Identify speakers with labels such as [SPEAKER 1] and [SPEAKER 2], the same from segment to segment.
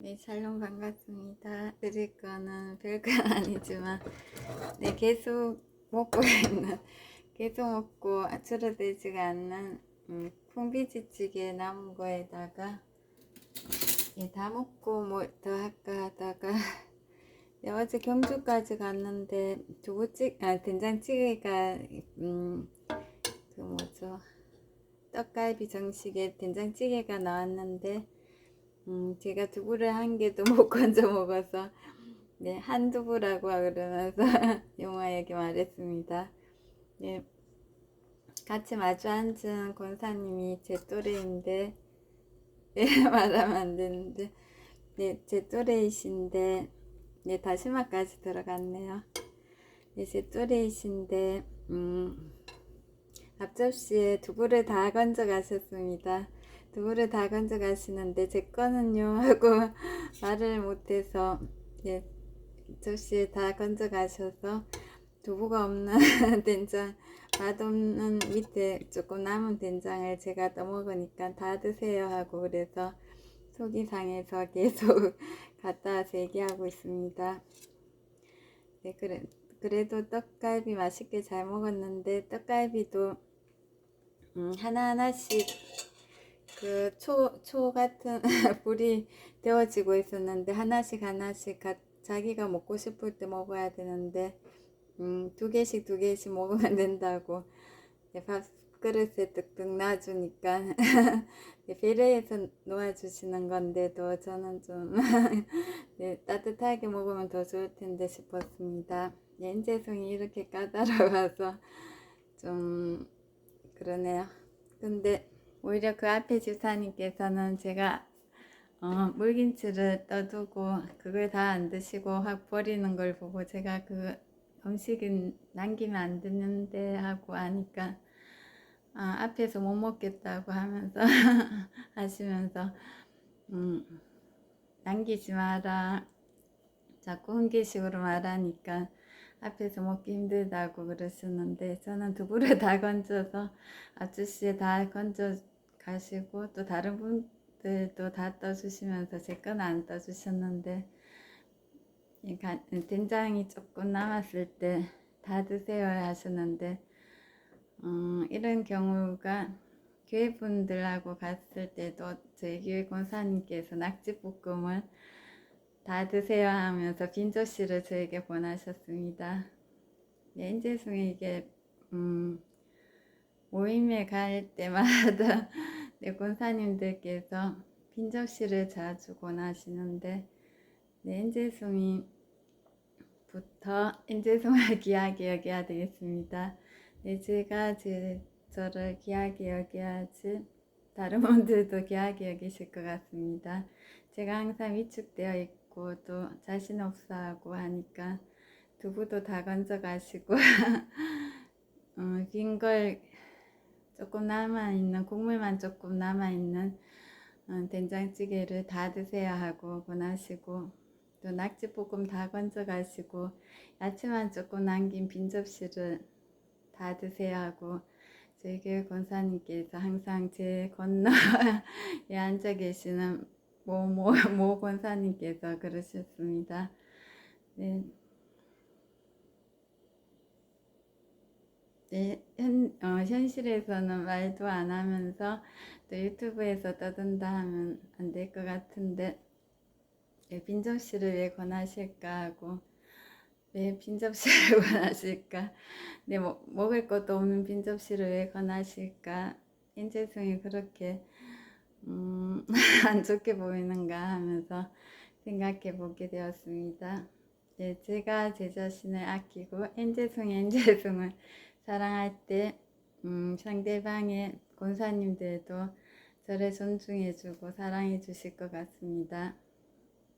[SPEAKER 1] 네, 샬롬 반갑습니다. 드릴 거는 별건 아니지만, 네, 계속 먹고 있는, 계속 먹고 줄어들지가 않는, 음, 콩비지찌개 남은 거에다가, 예, 다 먹고 뭐 더 할까 하다가, 네, 어제 경주까지 갔는데, 두부찌, 아, 된장찌개가, 음, 그 뭐죠. 떡갈비 정식에 된장찌개가 나왔는데, 음, 제가 두부를 한 개도 못 건져 먹어서, 네, 한 두부라고 그러면서 용화에게 말했습니다. 네, 같이 마주 앉은 권사님이 제 또래인데, 네, 말하면 안 되는데, 네, 제 또래이신데, 네, 다시마까지 들어갔네요. 네, 제 또래이신데, 음, 앞접시에 두부를 다 건져 가셨습니다. 두부를 다 건져 가시는데 제 거는요 하고 말을 못해서 예, 접시에 다 건져 가셔서 두부가 없는 된장 맛없는 밑에 조금 남은 된장을 제가 떠먹으니까 다 드세요 하고 그래서 속이 상해서 계속 갔다 와서 얘기하고 있습니다. 네, 그래, 그래도 떡갈비 맛있게 잘 먹었는데 떡갈비도 음, 하나하나씩 그 초, 초 같은 불이 데워지고 있었는데 하나씩 하나씩 가, 자기가 먹고 싶을 때 먹어야 되는데 음, 두 개씩 두 개씩 먹으면 된다고 네, 밥 그릇에 뚝뚝 놔주니까 배려해서 놓아주시는 건데도 저는 좀 네, 따뜻하게 먹으면 더 좋을 텐데 싶었습니다. 연재성이 이렇게 까다로워서 좀 그러네요. 근데 오히려 그 앞에 집사님께서는 제가 어, 물김치를 떠두고 그걸 다 안 드시고 확 버리는 걸 보고 제가 그 음식은 남기면 안 되는데 하고 하니까 아, 앞에서 못 먹겠다고 하면서 하시면서 음, 남기지 마라. 자꾸 훈계식으로 말하니까 앞에서 먹기 힘들다고 그러시는데 저는 두부를 다 건져서 아저씨 다 건져 가시고 또 다른 분들도 다 떠주시면서 제 건 안 떠주셨는데 된장이 조금 남았을 때 다 드세요 하셨는데 음, 이런 경우가 교회 분들하고 갔을 때도 저희 교회 권사님께서 낙지볶음을 다 드세요 하면서 빈조씨를 저에게 보내셨습니다. 네, 인재승이 이게 음, 모임에 갈 때마다 네, 권사님들께서 빈 접시를 자주 권하시는데 네, 인재승이 부터 인재승을 귀하게 여겨야 되겠습니다. 네, 제가 제, 저를 귀하게 여겨야지 다른 분들도 귀하게 여기실 것 같습니다. 제가 항상 위축되어 있고 또 자신 없어 하고 하니까 두부도 다 건져 가시고 어, 빈걸 조금 남아 있는 국물만 조금 남아 있는 어, 된장찌개를 다 드세요 하고 권하시고 또 낙지볶음 다 건져 가시고 야채만 조금 남긴 빈 접시를 다 드세요 하고 저희 교회 권사님께서 항상 제 건너에 앉아 계시는 모모 모 권사님께서 그러셨습니다. 네. 현, 어, 현실에서는 말도 안 하면서 또 유튜브에서 떠든다 하면 안 될 것 같은데 네, 빈접시를 왜 권하실까 하고 왜 빈접시를 권하실까 네, 뭐, 먹을 것도 없는 빈접시를 왜 권하실까 인재성이 그렇게 음, 안 좋게 보이는가 하면서 생각해 보게 되었습니다. 네, 제가 제 자신을 아끼고 엔재승 엔재승을 사랑할 때 음, 상대방의 권사님들도 저를 존중해주고 사랑해주실 것 같습니다.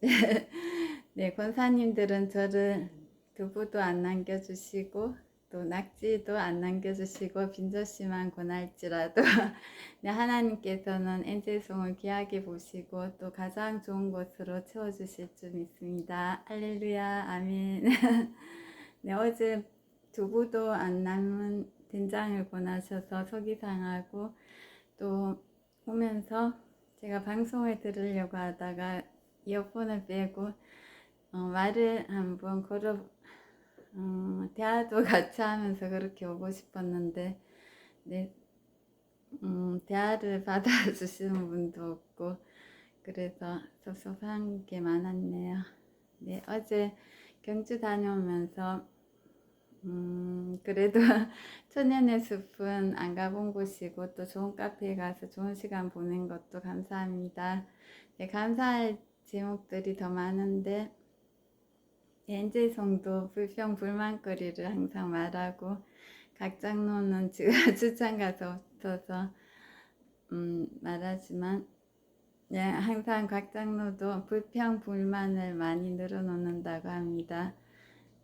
[SPEAKER 1] 네, 권사님들은 저를 두부도 안 남겨주시고 또 낙지도 안 남겨주시고 빈젓씨만 권할지라도 네, 하나님께서는 엔젤송을 귀하게 보시고 또 가장 좋은 것으로 채워주실 줄 믿습니다. 할렐루야 아멘 네, 어제 두부도 안 남은 된장을 권하셔서 속이 상하고 또 오면서 제가 방송을 들으려고 하다가 이어폰을 빼고 어, 말을 한번 걸어 어, 대화도 같이 하면서 그렇게 오고 싶었는데 네, 음, 대화를 받아주시는 분도 없고 그래서 섭섭한 게 많았네요. 네, 어제 경주 다녀오면서 음, 그래도 천년의 숲은 안 가본 곳이고 또 좋은 카페에 가서 좋은 시간 보낸 것도 감사합니다. 네, 감사할 제목들이 더 많은데 엔제송도 불평 불만거리를 항상 말하고 각장로는 지금 출장 가서 없어서 음, 말하지만 네, 항상 각장로도 불평 불만을 많이 늘어놓는다고 합니다.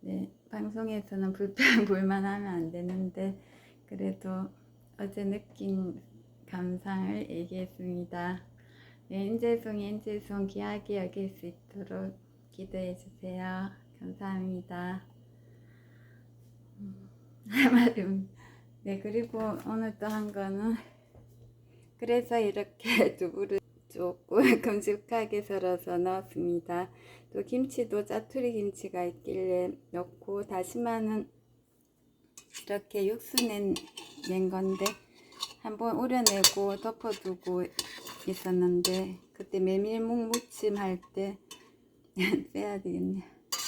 [SPEAKER 1] 네, 방송에서는 불평 불만하면 안 되는데 그래도 어제 느낀 감상을 얘기했습니다. 네, 인재송이 인재송 귀하게 여길 수 있도록 기도해 주세요. 감사합니다. 음, 네 그리고 오늘 또 한 거는 그래서 이렇게 두부를 조금 큼직하게 썰어서 넣었습니다. 또 김치도 짜투리 김치가 있길래 넣고 다시마는 이렇게 육수 낸, 낸 건데 한번 우려내고 덮어두고 있었는데 그때 메밀묵 무침 할 때 빼야 되겠네.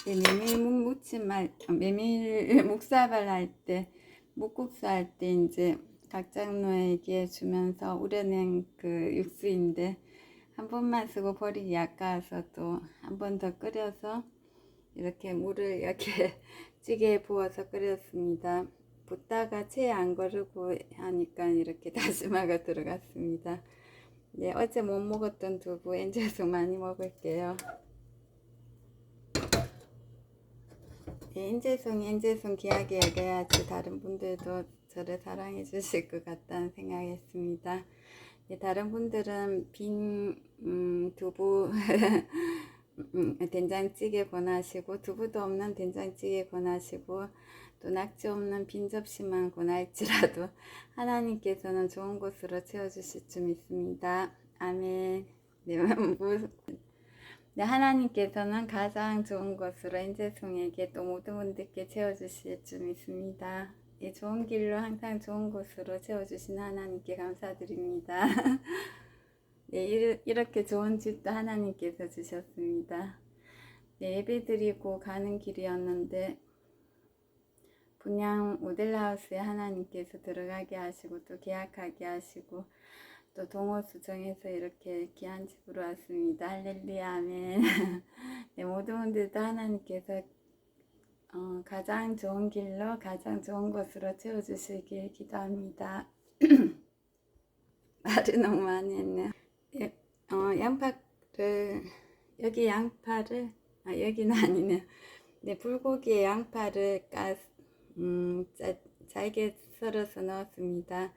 [SPEAKER 1] 네, 메밀묵 무침 할 어, 메밀 묵사발 할 때 묵국수 할 때 이제 각장로에게 주면서 우려낸 그 육수인데 한 번만 쓰고 버리기 아까워서 또 한 번 더 끓여서 이렇게 물을 이렇게 찌개에 부어서 끓였습니다. 붓다가 채 안 거르고 하니까 이렇게 다시마가 들어갔습니다. 네, 어제 못 먹었던 두부 엔젤송 많이 먹을게요. 네, 엔젤송이 엔젤송 귀하게 여겨야지 다른 분들도 저를 사랑해 주실 것 같다는 생각했습니다. 네, 다른 분들은 빈 음, 두부 음, 된장찌개 권하시고 두부도 없는 된장찌개 권하시고 또 낙지 없는 빈 접시만 권할지라도 하나님께서는 좋은 곳으로 채워주실 줄 믿습니다. 아멘. 네, 뭐, 네, 하나님께서는 가장 좋은 것으로 인재송에게 또 모든 분들께 채워주실 줄 믿습니다. 예, 좋은 길로 항상 좋은 곳으로 채워주신 하나님께 감사드립니다. 네, 이르- 이렇게 좋은 집도 하나님께서 주셨습니다. 네, 예배 드리고 가는 길이었는데 분양 모델하우스에 하나님께서 들어가게 하시고 또 계약하게 하시고 또 동호 수정해서 이렇게 귀한 집으로 왔습니다. 할렐루야 아멘. 네, 모든 분들도 하나님께서 어, 가장 좋은 길로 가장 좋은 곳으로 채워주시길 기도합니다. 말을 너무 많이 했네요. 예, 어, 양파를 여기 양파를 아 여기는 아니네요. 네 불고기에 양파를 까 음, 짜, 잘게 썰어서 넣었습니다.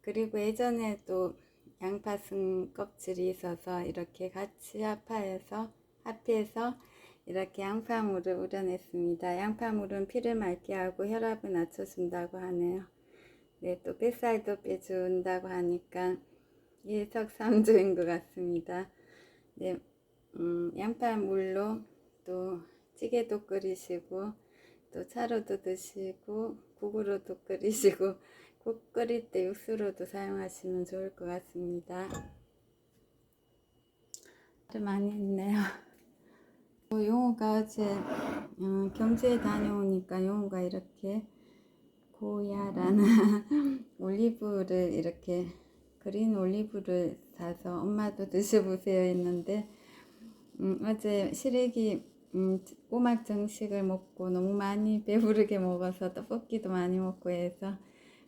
[SPEAKER 1] 그리고 예전에도 양파 쓴 껍질이 있어서 이렇게 같이 합하여서 합해서 이렇게 양파물을 우려냈습니다. 양파물은 피를 맑게 하고 혈압을 낮춰준다고 하네요. 네, 또 뱃살도 빼준다고 하니까 일석삼조인 것 같습니다. 네, 음, 양파물로 또 찌개도 끓이시고 또 차로도 드시고 국으로도 끓이시고 국 끓일 때 육수로도 사용하시면 좋을 것 같습니다. 좀 많이 했네요. 어, 용호가 어제 어, 경주에 다녀오니까 용호가 이렇게 고야라는 올리브를 이렇게 그린 올리브를 사서 엄마도 드셔보세요 했는데 음, 어제 시래기 음, 꼬막 정식을 먹고 너무 많이 배부르게 먹어서 떡볶이도 많이 먹고 해서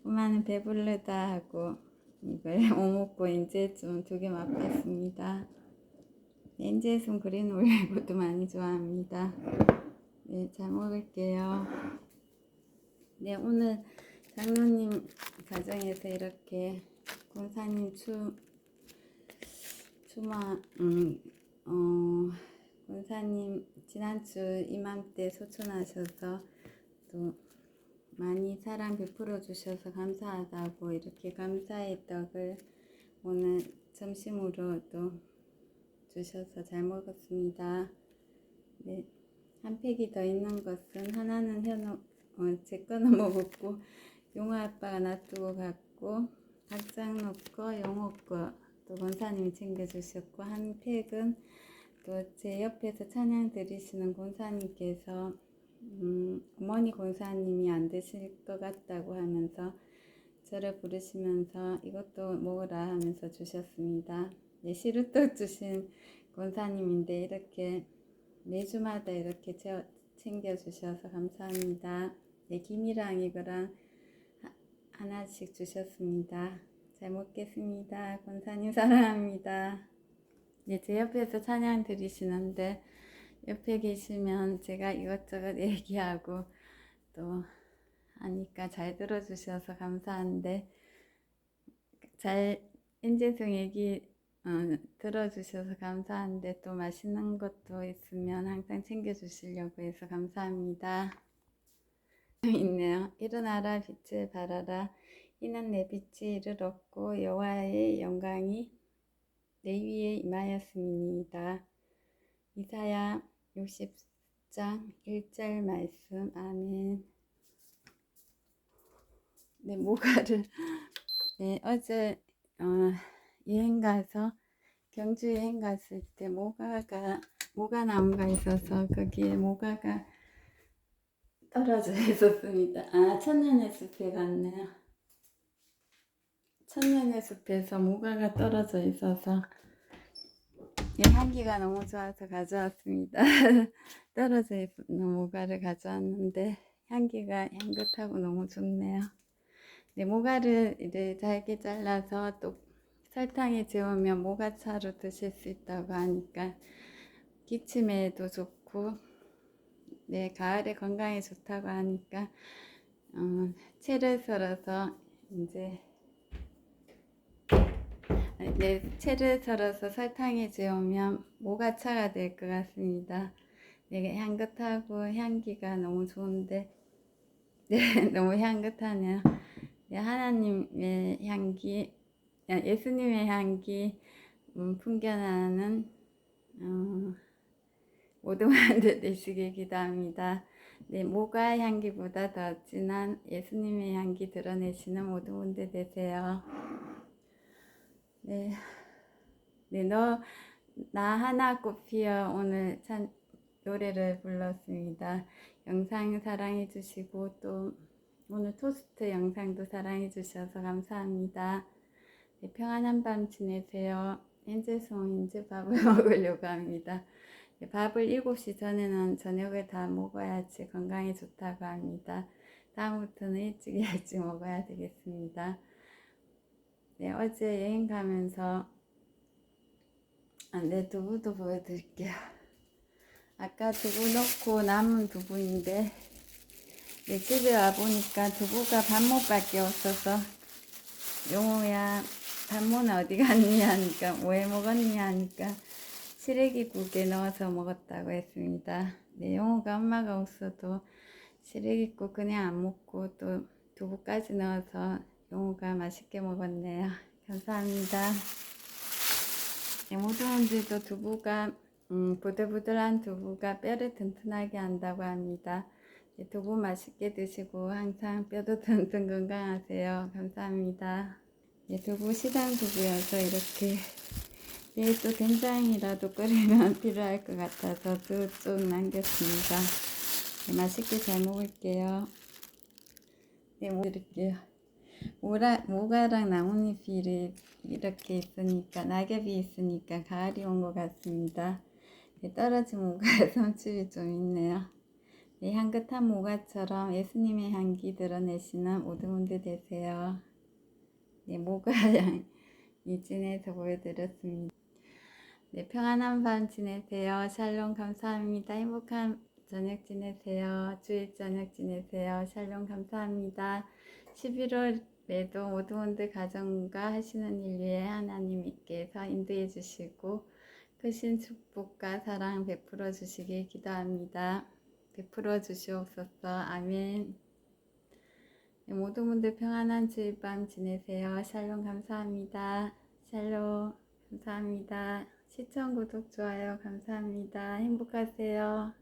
[SPEAKER 1] 엄마는 배부르다 하고 이걸 못 먹고 이제 좀 두 개 맛봤습니다. 엔제송 그린 올리브도 많이 좋아합니다. 네, 잘 먹을게요. 네, 오늘 장로님 가정에서 이렇게 권사님 추, 추마, 음, 어, 권사님 지난주 이맘때 소천하셔서 또 많이 사랑 베풀어 주셔서 감사하다고 이렇게 감사의 떡을 오늘 점심으로 또 주셔서 잘 먹었습니다. 네, 한 팩이 더 있는 것은 하나는 현우, 어, 제 거는 먹었고 용호 아빠가 놔두고 갔고 각장 놓고 용호 거 또 권사님이 챙겨주셨고 한 팩은 또 제 옆에서 찬양 드리시는 권사님께서 음, 어머니 권사님이 안 드실 것 같다고 하면서 저를 부르시면서 이것도 먹으라 하면서 주셨습니다. 네, 시루떡 주신 권사님인데 이렇게 매주마다 이렇게 저- 챙겨주셔서 감사합니다. 네, 김이랑 이거랑 하- 하나씩 주셨습니다. 잘 먹겠습니다. 권사님 사랑합니다. 네, 제 옆에서 찬양 드리시는데 옆에 계시면 제가 이것저것 얘기하고 또 하니까 잘 들어주셔서 감사한데 잘 인재성 얘기 어, 들어주셔서 감사한데 또 맛있는 것도 있으면 항상 챙겨주시려고 해서 감사합니다. 있네요. 일어나라 빛을 발하라 이는 내 빛이 이를 얻고 여호와의 영광이 내 위에 임하였음이니이다. 이사야 60장 1절 말씀 아멘. 네, 모가를 네, 어제 어, 여행 가서 경주 여행 갔을 때 모가가 모가 나무가 있어서 거기에 모가가 떨어져 있었습니다. 아, 천년의 숲에 갔네요. 천년의 숲에서 모가가 떨어져 있어서 예, 향기가 너무 좋아서 가져왔습니다. 떨어져 있는 모가를 가져왔는데 향기가 향긋하고 너무 좋네요. 네, 모가를 이제 잘게 잘라서 또 설탕에 재우면 모가차로 드실 수 있다고 하니까 기침에도 좋고 네, 가을에 건강에 좋다고 하니까 어, 채를 썰어서 이제 네, 채를 썰어서 설탕에 재우면 모가차가 될 것 같습니다. 네, 향긋하고 향기가 너무 좋은데 네, 너무 향긋하네요. 네, 하나님의 향기, 아, 예수님의 향기 음, 풍겨나는 어, 모든 분들 되시길 기도합니다. 네, 모가 향기보다 더 진한 예수님의 향기 드러내시는 모든 분들 되세요. 네, 네, 너, 나 하나 꽃피어 오늘 참 노래를 불렀습니다. 영상 사랑해 주시고 또 오늘 토스트 영상도 사랑해 주셔서 감사합니다. 네, 평안한 밤 지내세요. 엔젤송 이제 밥을 먹으려고 합니다. 네, 밥을 7시 전에는 저녁을 다 먹어야지 건강에 좋다고 합니다. 다음부터는 일찍 일찍 먹어야 되겠습니다. 네, 어제 여행 가면서 아, 네, 두부도 보여드릴게요. 아까 두부 넣고 남은 두부인데 네, 집에 와보니까 두부가 반모밖에 없어서 용호야 반모는 어디 갔니 하니까 왜 먹었니 하니까 시래기국에 넣어서 먹었다고 했습니다. 네, 용호가 엄마가 없어도 시래기국 그냥 안 먹고 또 두부까지 넣어서 용호가 맛있게 먹었네요. 감사합니다. 네, 분들도 두부가 음, 부들부들한 두부가 뼈를 튼튼하게 한다고 합니다. 네, 두부 맛있게 드시고 항상 뼈도 튼튼 건강하세요. 감사합니다. 네, 두부 시장 두부여서 이렇게 내일 또 된장이라도 끓이면 필요할 것 같아서 두 쪽 남겼습니다. 네, 맛있게 잘 먹을게요. 네, 먹을게요. 모라, 모가랑 나뭇잎이 이렇게 있으니까 낙엽이 있으니까 가을이 온 것 같습니다. 네, 떨어진 모가에 섬집이 좀 있네요. 네, 향긋한 모가처럼 예수님의 향기 드러내시는 분들 되세요. 네, 모가 향 이진에서 보여드렸습니다. 네, 평안한 밤 지내세요. 샬롬 감사합니다. 행복한 저녁 지내세요. 주일 저녁 지내세요. 샬롬 감사합니다. 11월에도 모든 분들 가정과 하시는 일 위해 하나님께서 인도해 주시고 크신 축복과 사랑 베풀어 주시길 기도합니다. 베풀어 주시옵소서. 아멘. 네, 모든 분들 평안한 주일 밤 지내세요. 샬롬 감사합니다. 샬롬 감사합니다. 시청, 구독, 좋아요 감사합니다. 행복하세요.